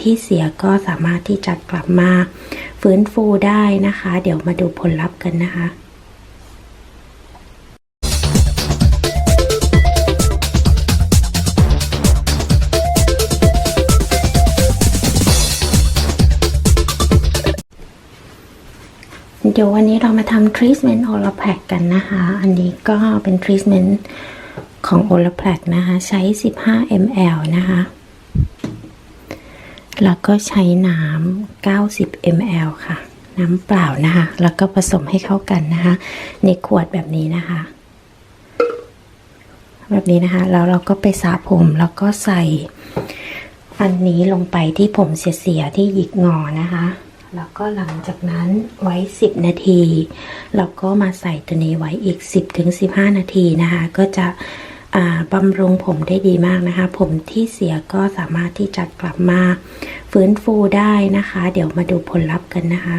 ที่เสียก็สามารถที่จะกลับมาฟื้นฟูได้นะคะ เดี๋ยวมาดูผลลัพธ์กันนะคะเดี๋ยววันนี้เรามาทำ treatment o l a p a c กันนะคะ อันนี้ก็เป็น treatment ของ o l a p a c นะคะ ใช้ 15 ml นะคะ แล้วก็ใช้น้ำ 90 ml ค่ะ น้ำเปล่านะคะ แล้วก็ผสมให้เข้ากันนะคะ ในขวดแบบนี้นะคะ แบบนี้นะคะ แล้วเราก็ไปสระผมแล้วก็ใส่อันนี้ลงไปที่ผมเสียๆที่หยิกงอนะคะ แล้วก็หลังจากนั้นไว้ 10 นาที แล้วก็มาใส่ตัวนี้ไว้อีก 10ถึง15 นาทีนะคะ ก็จะ บำรุงผมได้ดีมากนะคะ ผมที่เสียก็สามารถที่จะกลับมาฟื้นฟูได้นะคะ เดี๋ยวมาดูผลลัพธ์กันนะคะ